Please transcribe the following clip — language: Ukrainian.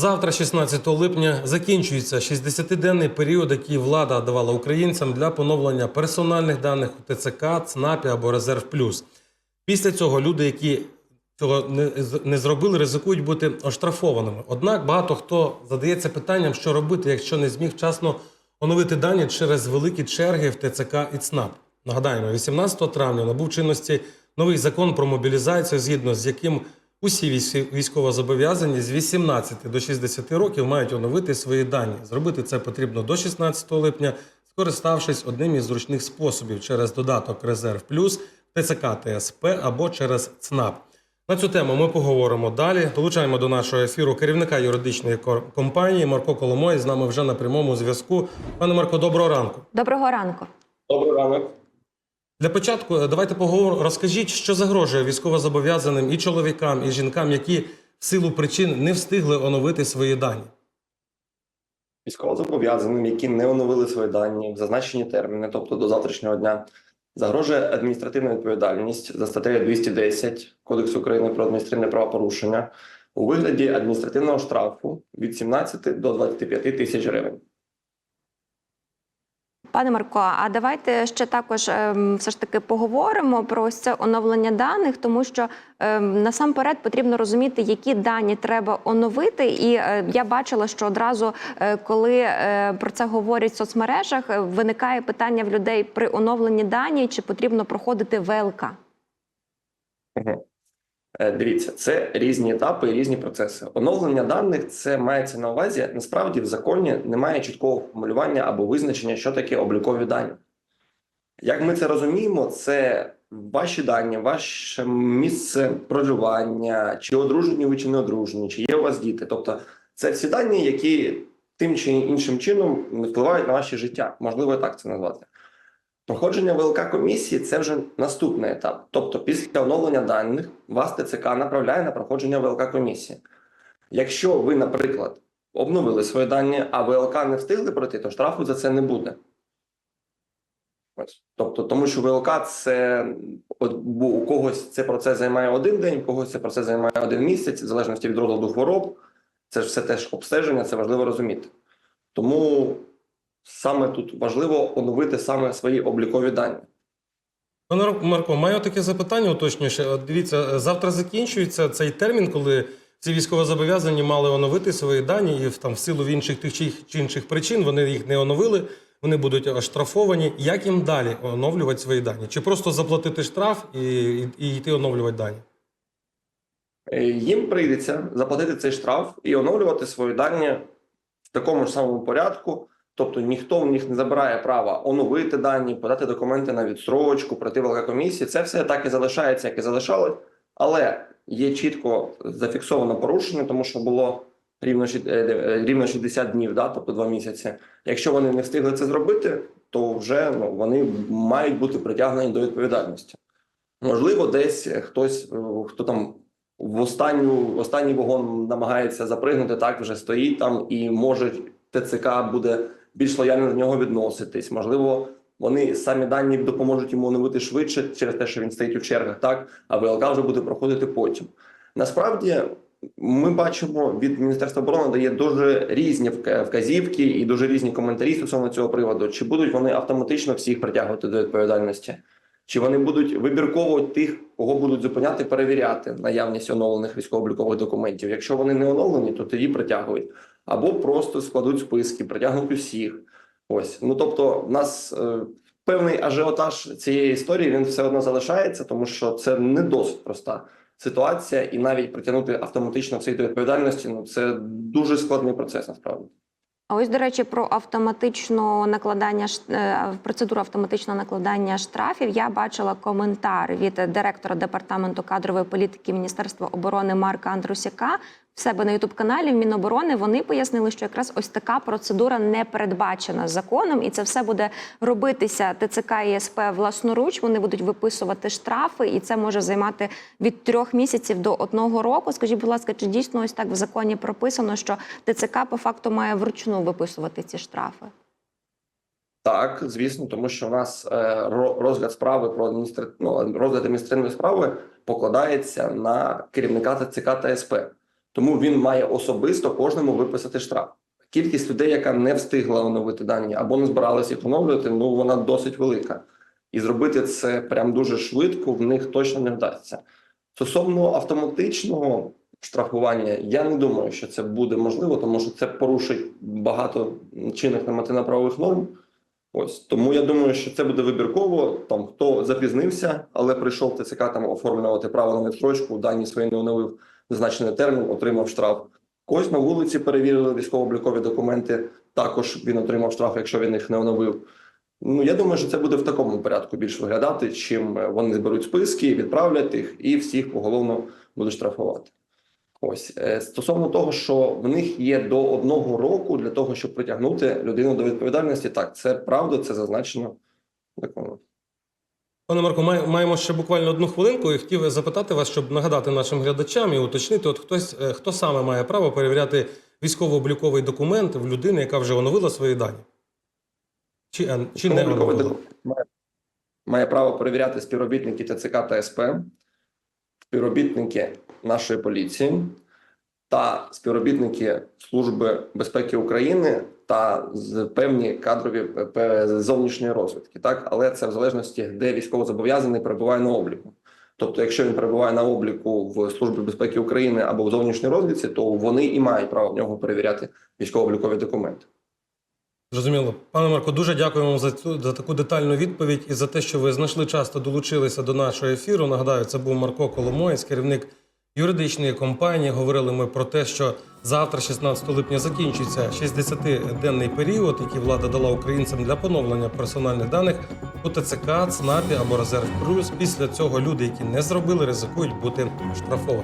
Завтра, 16 липня, закінчується 60-денний період, який влада давала українцям для поновлення персональних даних у ТЦК, ЦНАПі або Резерв Плюс. Після цього люди, які цього не, зробили, ризикують бути оштрафованими. Однак багато хто задається питанням, що робити, якщо не зміг вчасно оновити дані через великі черги в ТЦК і ЦНАП. Нагадаємо, 18 травня набув чинності новий закон про мобілізацію, згідно з яким усі військ- військовозобов'язані з 18 до 60 років мають оновити свої дані. Зробити це потрібно до 16 липня, скориставшись одним із зручних способів через додаток Резерв Плюс, ТЦК ТСП або через ЦНАП. На цю тему ми поговоримо далі. Долучаємо до нашого ефіру керівника юридичної компанії Марко Коломой. З нами вже на прямому зв'язку. Пане Марко, доброго ранку. Доброго ранку. Добрий ранок. Для початку е, давайте поговоримо. Розкажіть, що загрожує військовозобов'язаним і чоловікам, і жінкам, які в силу причин не встигли оновити свої дані. Військовозобов'язаним, які не оновили свої дані в зазначені терміни, тобто до завтрашнього дня, загрожує адміністративна відповідальність за статтею 210 Кодексу України про адміністративне правопорушення у вигляді адміністративного штрафу від 17 до 25 тисяч гривень. Пане Марко, а давайте ще також ем, все ж таки поговоримо про ось це оновлення даних, тому що ем, насамперед потрібно розуміти, які дані треба оновити. І е, я бачила, що одразу, е, коли е, про це говорять в соцмережах, виникає питання в людей при оновленні дані, чи потрібно проходити ВЛК. Дивіться, це різні етапи і різні процеси. Оновлення даних це мається на увазі. Насправді в законі немає чіткого формулювання або визначення, що таке облікові дані. Як ми це розуміємо, це ваші дані, ваше місце проживання, чи одружені ви, чи не одружені, чи є у вас діти. Тобто, це всі дані, які тим чи іншим чином впливають на ваше життя. Можливо, так це назвати. Проходження ВЛК комісії це вже наступний етап. Тобто, після оновлення даних вас ТЦК направляє на проходження ВЛК комісії. Якщо ви, наприклад, обновили свої дані, а ВЛК не встигли пройти, то штрафу за це не буде. Ось. Тобто, тому що ВЛК це от, у когось цей процес займає один день, у когось цей процес займає один місяць, в залежності від розладу хвороб. Це ж все теж обстеження, це важливо розуміти. Тому саме тут важливо оновити саме свої облікові дані. Пане Марко, маю таке запитання уточніше. Дивіться, е, завтра закінчується цей термін, коли ці військовозобов'язані мали оновити свої дані, і там в силу в інших тих чи чи інших причин вони їх не оновили. Вони будуть оштрафовані. Як їм далі оновлювати свої дані? Чи просто заплатити штраф і, і, і йти оновлювати дані? Е, Їм прийдеться заплатити цей штраф і оновлювати свої дані в такому ж самому порядку. Тобто ніхто в них не забирає права оновити дані, подати документи на відстрочку, пройти комісії. Це все так і залишається, як і залишалось, але є чітко зафіксовано порушення, тому що було рівно е, е, рівно 60 днів, да, тобто два місяці. Якщо вони не встигли це зробити, то вже ну, вони мають бути притягнені до відповідальності. Можливо, десь хтось, е, хто там в останню останній вагон намагається запригнути, так вже стоїть там, і може ТЦК буде більш лояльно до нього відноситись. Можливо, вони самі дані допоможуть йому оновити швидше через те, що він стоїть у чергах, так а ВЛК вже буде проходити потім. Насправді. Ми бачимо від Міністерства оборони дає дуже різні вказівки і дуже різні коментарі стосовно цього приводу. Чи будуть вони автоматично всіх притягувати до відповідальності? Чи вони будуть вибірково тих, кого будуть зупиняти, перевіряти наявність оновлених військово-облікових документів? Якщо вони не оновлені, то тоді притягують або просто складуть списки, притягнуть усіх. Ось ну тобто, в нас е, певний ажіотаж цієї історії він все одно залишається, тому що це не досить проста ситуація, і навіть притягнути автоматично всіх до відповідальності ну це дуже складний процес насправді. А ось, до речі, про автоматичну накладання е, процедуру автоматичного накладання штрафів. Я бачила коментар від директора департаменту кадрової політики Міністерства оборони Марка Андрусяка себе на Ютуб каналі в Міноборони. Вони пояснили, що якраз ось така процедура не передбачена законом, і це все буде робитися ТЦК і СП власноруч. Вони будуть виписувати штрафи, і це може займати від трьох місяців до одного року. Скажіть, будь ласка, чи дійсно ось так в законі прописано, що ТЦК по факту має вручну виписувати ці штрафи? Так, звісно, тому що у нас е, ро- розгляд справи про адміністра... ну, розгляд адміністративної справи покладається на керівника ТЦК та СП. Тому він має особисто кожному виписати штраф. Кількість людей, яка не встигла оновити дані або не збиралася їх оновлювати, ну вона досить велика. І зробити це прям дуже швидко в них точно не вдасться. Стосовно автоматичного штрафування, я не думаю, що це буде можливо, тому що це порушить багато чинних нормативно-правових норм. Ось тому я думаю, що це буде вибірково. Там хто запізнився, але прийшов ТЦК там оформлювати право на відстрочку, дані свої не оновив зазначений термін, отримав штраф. Когось на вулиці перевірили військово-облікові документи. Також він отримав штраф, якщо він їх не оновив. Ну я думаю, що це буде в такому порядку більш виглядати, чим е, вони зберуть списки, відправлять їх і всіх поголовно будуть штрафувати. Ось Е, стосовно того, що в них є до одного року для того, щоб притягнути людину до відповідальності. Так, це правда, це зазначено законом. Пане Марко, маємо ще буквально одну хвилинку і хотів запитати вас, щоб нагадати нашим глядачам і уточнити, от хтось е, хто саме має право перевіряти військово-обліковий документ в людини, яка вже оновила свої дані? Чи, чи не оновила? має, має право перевіряти співробітники ТЦК та СП, співробітники нашої поліції та співробітники Служби безпеки України та певні кадрові п- зовнішньої розвідки. Так, але це в залежності, де військовозобов'язаний перебуває на обліку. Тобто, якщо він перебуває на обліку в Службі безпеки України або в зовнішній розвідці, то вони і мають право в нього перевіряти військово-облікові документи. Зрозуміло. Пане Марко, дуже дякуємо за цю за таку детальну відповідь і за те, що ви знайшли час та долучилися до нашого ефіру. Нагадаю, це був Марко Коломоєць, керівник юридичної компанії. Говорили ми про те, що завтра, 16 липня, закінчується 60-денний період, який влада дала українцям для поновлення персональних даних у ТЦК, ЦНАПі або Резерв Плюс. Після цього люди, які не зробили, ризикують бути штрафовані.